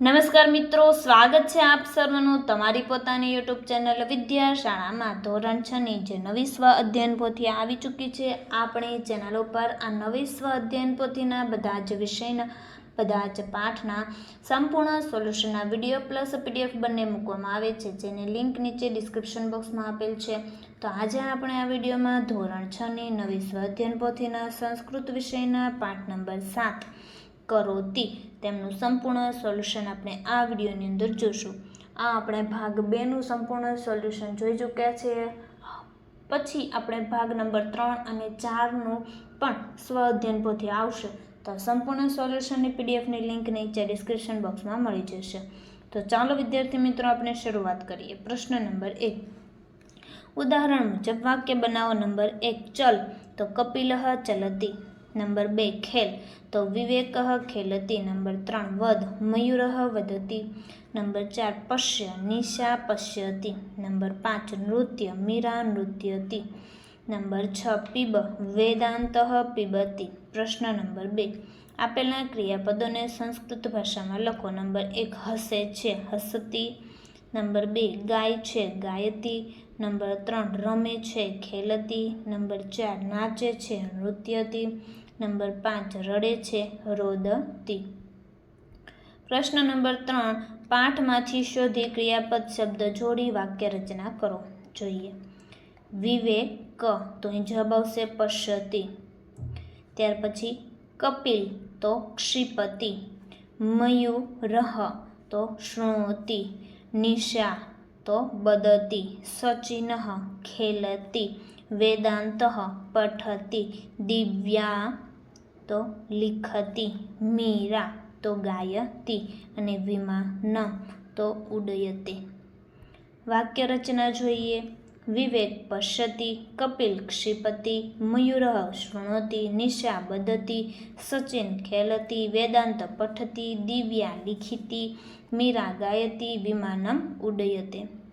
નમસ્કાર મિત્રો, સ્વાગત છે આપ સર્વનું તમારી પોતાની યુટ્યુબ ચેનલ વિદ્યાશાળામાં. ધોરણ ધોરણ છની જે નવી સ્વ અધ્યયન પોથી આવી ચૂકી છે, આપણી ચેનલ ઉપર આ નવી સ્વ અધ્યયન પોથીના બધા જ વિષયના, બધા જ પાઠના સંપૂર્ણ સોલ્યુશનના વીડિયો પ્લસ પીડીએફ બંને મૂકવામાં આવે છે, જેની લિંક નીચે ડિસ્ક્રિપ્શન બોક્સમાં આપેલ છે. તો આજે આપણે આ વિડીયોમાં ધોરણ છની નવી સ્વ અધ્યયન પોથીના સંસ્કૃત વિષયના પાઠ નંબર સાત. કરોતી. તેમનું સંપૂર્ણ સોલ્યુશન આપણે આ વિડીયોની અંદર જોશું. આ આપણે ભાગ બેનું સંપૂર્ણ સોલ્યુશન જોઈ ચૂક્યા છીએ પછી આપણે ભાગ નંબર ત્રણ અને ચારનું પણ સ્વ અધ્યયન પોથી આવશે. તો સંપૂર્ણ સોલ્યુશનની પીડીએફની લિંક નીચે ડિસ્ક્રિપ્શન બોક્સમાં મળી જશે. તો ચાલો વિદ્યાર્થી મિત્રો, આપણે શરૂઆત કરીએ. પ્રશ્ન નંબર એક. ઉદાહરણ મુજબ વાક્ય બનાવો નંબર એક. ચલ. તો કપિલહ ચલતી. નંબર બે, ખેલ. તો વિવેક ખેલતી. નંબર ત્રણ વધ મયુર વધતી. નંબર ચાર, પશ્ય. નિશા પશ્યતી. નંબર પાંચ, નૃત્ય. મીરા નૃત્યતી. નંબર છ, પીબ. વેદાંત પીબતી. પ્રશ્ન નંબર બે. આપેલા ક્રિયાપદોને સંસ્કૃત ભાષામાં લખો. નંબર એક, હસે છે, હસતી. નંબર બે, ગાય છે, ગાયતી. નંબર ત્રણ, રમે છે, ખેલતી. નંબર ચાર, નાચે છે, નૃત્યતી. નંબર પાંચ રડે છે રોદતી. પ્રશ્ન નંબર ત્રણ, પાઠમાંથી શોધી ક્રિયાપદ શબ્દ જોડી વાક્ય રચના કરો. જોઈએ. વિવેક, તો અહીં જવાબ આવશે પશ્યતિ. ત્યાર પછી કપિલ, તો ક્ષિપતિ. મયુરહ, તો શૃણોતિ નિશા, તો બદતી. સચિન ખેલતી. વેદાંત પઠતી દિવ્યા તો લિખતી મીરા તો ગાયતી અને વિમાન તો ઉડયતે વાક્ય રચના જોઈએ। વિવેક પશ્યતિ કપિલ ક્ષિપતિ મયુર શૃણોતિ નિશા બદતી સચિન ખેલતી વેદાંત પઠતી દિવ્યા લિખિતી મીરા ગાયતી વિમાનમ ઉડયતે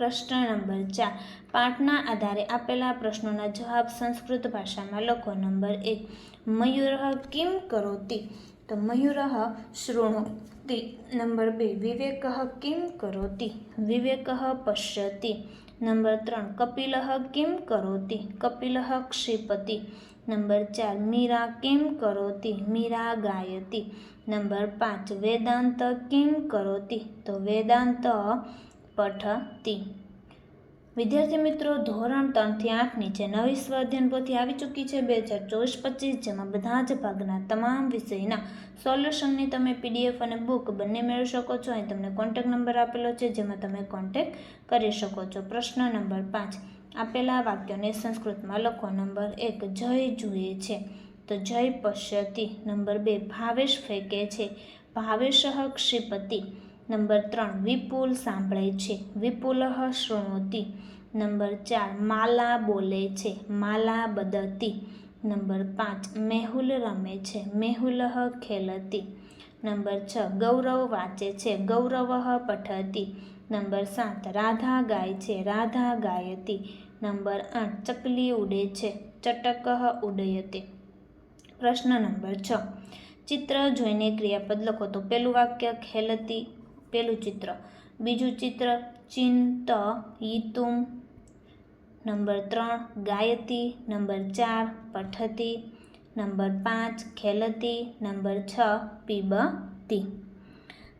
પ્રશ્ન નંબર ચાર. પાઠના આધારે આપેલા પ્રશ્નોના જવાબ સંસ્કૃત ભાષામાં લખો. નંબર એક, મયુર કિમ કરોતી? તો મયુર શૃણોતિ નંબર બે, વિવેક કિમ કરોતી? વિવેક પશ્યતી. નંબર ત્રણ, કપિલ કિમ કરોતી? કપિલ ક્ષિપતિ. નંબર ચાર, મીરા કિમ કરોતી? મીરા ગાયતી. નંબર પાંચ, વેદાંત કિમ કરોતી? તો વેદાંત પઠતી વિદ્યાર્થી મિત્રો, ધોરણ ત્રણથી આઠની જે નવી સ્વાધ્યાયન પોથી આવી ચૂકી છે બે હજાર ચોવીસ પચીસ, જેમાં બધા જ ભાગના તમામ વિષયના સોલ્યુશનની તમે પીડીએફ અને બુક બંને મેળવી શકો છો. અહીં તમને કોન્ટેક નંબર આપેલો છે, જેમાં તમે કોન્ટેક કરી શકો છો. પ્રશ્ન નંબર પાંચ. આપેલા વાક્યોને સંસ્કૃતમાં લખો. નંબર એક, જય જુએ છે. તો જય પશ્યતિ. નંબર બે, ભાવેશ ફેંકે છે. ભાવેશ ક્ષિપતિ. નંબર ત્રણ, વિપુલ સાંભળે છે. વિપુલ શૃણોતી. નંબર ચાર, માલા બોલે છે. માલા બદતી. નંબર પાંચ, મેહુલ રમે છે. મેહુલ ખેલતી. નંબર છ, ગૌરવ વાંચે છે. ગૌરવ પઠતી. નંબર સાત, રાધા ગાય છે. રાધા ગાયતી. નંબર આઠ, ચકલી ઉડે છે. ચટક ઉડયતી. પ્રશ્ન નંબર છ. ચિત્ર જોઈને ક્રિયાપદ લખો તો પેલું વાક્ય ખેલતી પેલું ચિત્ર. બીજું ચિત્ર ચિંત ચિંતયિતુમ નંબર ત્રણ, ગાયતી, નંબર ચાર, પઠતી, નંબર પાંચ, ખેલતી, નંબર છ, પીબતી.